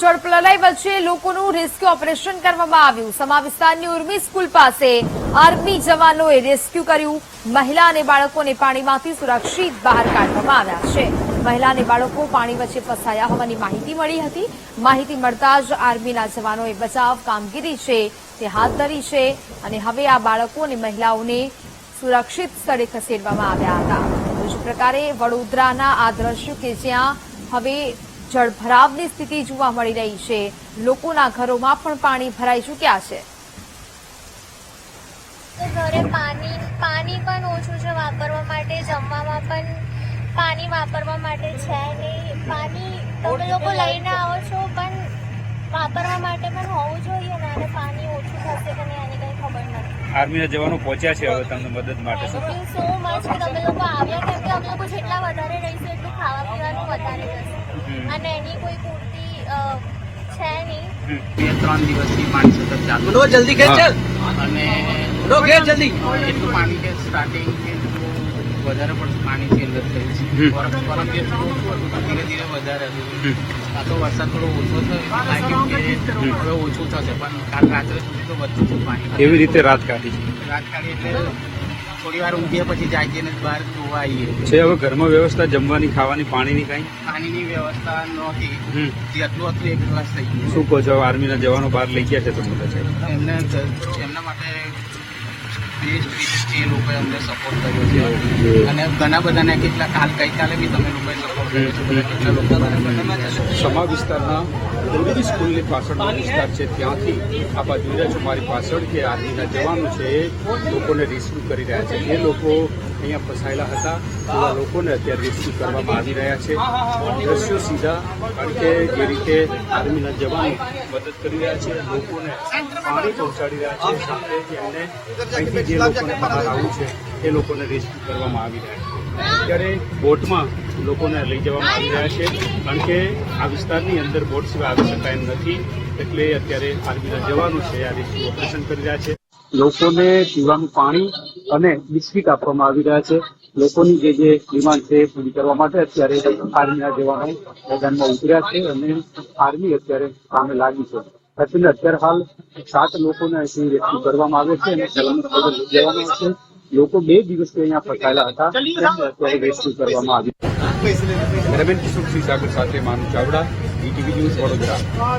જળપ્રલય વચ્ચે લોકોનું rescue operation કરવામાં આવ્યું. સમા વિસ્તારની ઉર્મી સ્કૂલ પાસે આર્મી જવાનોએ રેસ્ક્યુ કર્યું. મહિલા અને બાળકોને પાણીમાંથી સુરક્ષિત બહાર કાઢવામાં આવ્યા છે. મહિલા અને બાળકો પાણી વચ્ચે ફસાયા હોવાની માહિતી મળી હતી. માહિતી મળતા જ આર્મીના જવાનોએ બચાવ કામગીરી છે તે હાથ ધરી છે અને હવે આ બાળકો અને મહિલાઓને સુરક્ષિત સ્થળે ખસેડવામાં આવ્યા હતા. જ પ્રકારે વડોદરાના આ દ્રશ્યો કે જ્યાં હવે જળભરાવની સ્થિતિ જોવા મળી રહી છે. લોકોના ઘરોમાં પણ પાણી ભરાઈ ચૂક્યા છે. તો ઘરે પાણી પાણી પણ ઓછું છે વાપરવા માટે જમવામાં પણ પાણી વાપરવા માટે છે નહીં પાણી તમે લોકો લઈને આવો છો પણ વાપરવા માટે પણ હોવું જોઈએ ને અને પાણી ઓછું થશે કે નહીં આની કંઈ ખબર નથી. આર્મીના જવાનો પહોંચ્યા છે હવે તમને મદદ માટે સો મચ તમે લોકો આવ્યા કેમ કે અમે લોકો જેટલા વધારે રહીશું એટલું ખાવા પીવાનું વધારે હમ. અને એની કોઈ પૂરતી છે નહીં. બે ત્રણ દિવસથી પાણી સતત ચાલુ જલ્દી ખેંચ ચાલ. અને ખેંચ જલ્દી. એટલું પાણી કે સ્ટાર્ટિંગ કે વધારે પડતું પાણી છે અંદર થયું છે. પરમ પરમ ધીરે ધીરે વધારે હતું. આ તો વરસાદ થોડો ઓછો થયો હવે ઓછું થશે પણ કાલ રાત્રે સુધી તો વધુ છે પાણી કેવી રીતે રાત કાઢી છે? રાત કાઢી એટલે થોડી વાર ઊંઘીએ પછી જાગીને બહાર જોવા આવીએ. છે હવે ઘરમાં વ્યવસ્થા જમવાની ખાવાની પાણીની કાંઈ? પાણીની વ્યવસ્થા નહોતી. જેટલું હતું એક ગ્લાસ થઈ ગયું. શું કહો છો આર્મીના જવાનો બહાર લઈ ગયા છે તમને એમને એમના માટે એ લોકોએ અમને સપોર્ટ કર્યો છે. અને ઘણા બધાને કેટલા કાલ ગઈકાલે બી તમે લોકોએ સપોર્ટ સમા વિસ્તારના દોરડી સ્કૂલની પાછળનો વિસ્તાર છે. ત્યાંથી આ બાજુ છો મારી પાછળ કે આર્મીના જવાનો છે લોકોને રેસ્ક્યુ કરી રહ્યા છે. એ લોકો અહીંયા ફસાયેલા હતા, એવા લોકોને અત્યારે રેસ્ક્યુ કરવામાં આવી રહ્યા છે. દ્રશ્યો સીધા કારણ કે જે રીતે આર્મીના જવાનો મદદ કરી રહ્યા છે, લોકોને પાણી પહોંચાડી રહ્યા છે, સાથે એમને અહીંથી જે લોકોને બહાર આવવું છે, એ લોકોને રેસ્ક્યુ કરવામાં આવી રહ્યા છે. અત્યારે બોટમાં લોકોને લઈ જવામાં આવી રહ્યા છે. કારણ કે આ વિસ્તારની અંદર બોટ સિવાય આવી શકાય એમ નથી. એટલે અત્યારે આર્મીના જવાનો છે, આ રેસ્ક્યુ ઓપરેશન કરી રહ્યા છે. લોકોને પીવાનું પાણી અને બિસ્કીટ આપવામાં આવી રહ્યા છે. લોકોની જે જે ડિમાન્ડ છે પૂરી કરવા માટે અત્યારે આર્મીના જવાનો મેદાનમાં ઉતર્યા છે અને આર્મી અત્યારે કામે લાગી છે. અત્યારે હાલ સાત લોકોને રેસ્ક્યુ કરવામાં આવે છે અને સલામત જવામાં આવશે લોકો બે દિવસથી અહીંયા ફસાયેલા હતા. અત્યારે રેસ્ક્યુ કરવામાં આવ્યું. રમેન કિશોર સિંહ સાગર સાથે માનુ ચાવડા ઈટીવી ન્યૂઝ વડોદરા.